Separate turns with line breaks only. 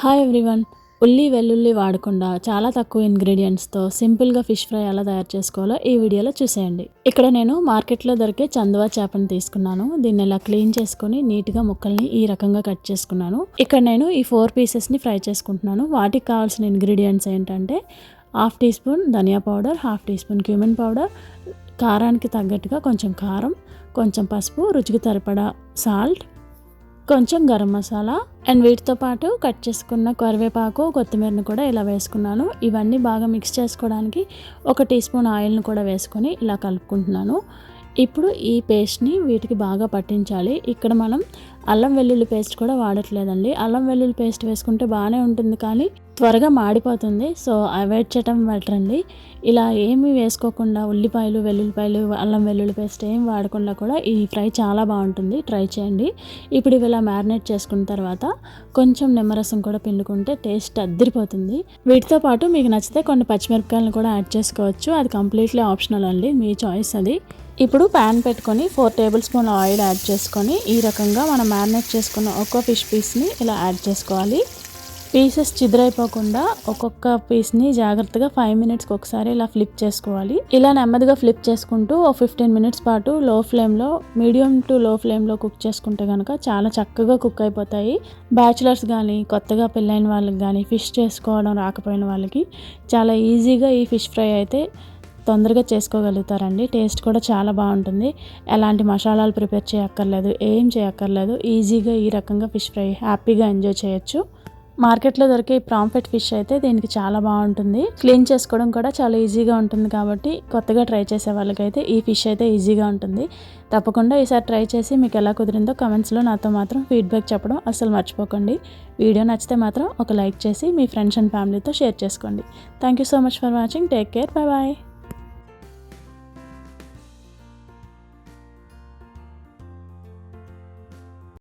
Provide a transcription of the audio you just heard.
Hi everyone ఉల్లి వెల్లుల్లి వాడకుండా చాలా తక్కువ ఇంగ్రీడియంట్స్తో సింపుల్గా ఫిష్ ఫ్రై ఎలా తయారు చేసుకోవాలో ఈ వీడియోలో చూసేయండి. ఇక్కడ నేను మార్కెట్లో దొరికే చందువా చేపను తీసుకున్నాను. దీన్ని ఇలా క్లీన్ చేసుకొని నీట్గా ముక్కల్ని ఈ రకంగా కట్ చేసుకున్నాను. ఇక్కడ నేను ఈ ఫోర్ పీసెస్ని ఫ్రై చేసుకుంటున్నాను. వాటికి కావాల్సిన ఇంగ్రీడియంట్స్ ఏంటంటే హాఫ్ టీ స్పూన్ ధనియా powder half teaspoon cumin powder కారానికి తగ్గట్టుగా కొంచెం కారం కొంచెం పసుపు రుచికి సరిపడా సాల్ట్ కొంచెం గరం మసాలా అండ్ వీటితో పాటు కట్ చేసుకున్న కరివేపాకు కొత్తిమీరను కూడా ఇలా వేసుకున్నాను. ఇవన్నీ బాగా మిక్స్ చేసుకోవడానికి ఒక టీ స్పూన్ ఆయిల్ని కూడా వేసుకొని ఇలా కలుపుకుంటున్నాను. ఇప్పుడు ఈ పేస్ట్ని వీటికి బాగా పట్టించాలి. ఇక్కడ మనం అల్లం వెల్లుల్లి పేస్ట్ కూడా వాడట్లేదండి. అల్లం వెల్లుల్లి పేస్ట్ వేసుకుంటే బాగానే ఉంటుంది కానీ త్వరగా మాడిపోతుంది. సో అవాయిడ్ చేయటం బెటర్ అండి. ఇలా ఏమీ వేసుకోకుండా ఉల్లిపాయలు వెల్లుల్లిపాయలు అల్లం వెల్లుల్లి పేస్ట్ ఏం వాడకుండా కూడా ఈ ఫ్రై చాలా బాగుంటుంది. ట్రై చేయండి. ఇప్పుడు ఇవి ఇలా మ్యారినేట్ చేసుకున్న తర్వాత కొంచెం నిమ్మరసం కూడా పిండుకుంటే టేస్ట్ అద్దరిపోతుంది. వీటితో పాటు మీకు నచ్చితే కొన్ని పచ్చిమిరపకాయలను కూడా యాడ్ చేసుకోవచ్చు. అది కంప్లీట్లీ ఆప్షనల్ అండి. మీ చాయిస్ అది. ఇప్పుడు ప్యాన్ పెట్టుకొని four tablespoon oil add చేసుకొని ఈ రకంగా మనం మ్యారినేట్ చేసుకున్న ఒక్కో ఫిష్ పీస్ని ఇలా యాడ్ చేసుకోవాలి. పీసెస్ చిదురైపోకుండా ఒక్కొక్క పీస్ని జాగ్రత్తగా ఫైవ్ మినిట్స్కి ఒకసారి ఇలా ఫ్లిప్ చేసుకోవాలి. ఇలా నెమ్మదిగా ఫ్లిప్ చేసుకుంటూ ఒక ఫిఫ్టీన్ మినిట్స్ పాటు లో ఫ్లేమ్లో మీడియం టు లో ఫ్లేమ్లో కుక్ చేసుకుంటే కనుక చాలా చక్కగా కుక్ అయిపోతాయి. బ్యాచులర్స్ కానీ కొత్తగా పెళ్ళైన వాళ్ళకి కానీ ఫిష్ చేసుకోవడం రాకపోయిన వాళ్ళకి చాలా ఈజీగా ఈ ఫిష్ ఫ్రై అయితే తొందరగా చేసుకోగలుగుతారండి. టేస్ట్ కూడా చాలా బాగుంటుంది. ఎలాంటి మసాలాలు ప్రిపేర్ చేయక్కర్లేదు ఏం చేయక్కర్లేదు. ఈజీగా ఈ రకంగా ఫిష్ ఫ్రై హ్యాపీగా ఎంజాయ్ చేయొచ్చు. మార్కెట్లో దొరికే ప్రాంఫెట్ ఫిష్ అయితే దీనికి చాలా బాగుంటుంది. క్లీన్ చేసుకోవడం కూడా చాలా ఈజీగా ఉంటుంది కాబట్టి కొత్తగా ట్రై చేసే వాళ్ళకైతే ఈ ఫిష్ అయితే ఈజీగా ఉంటుంది. తప్పకుండా ఈసారి ట్రై చేసి మీకు ఎలా కుదిరిందో కమెంట్స్లో నాతో మాత్రం ఫీడ్బ్యాక్ చెప్పడం అసలు మర్చిపోకండి. వీడియో నచ్చితే మాత్రం ఒక లైక్ చేసి మీ ఫ్రెండ్స్ అండ్ ఫ్యామిలీతో షేర్ చేసుకోండి. Thank you so much for watching. Take care. Bye bye.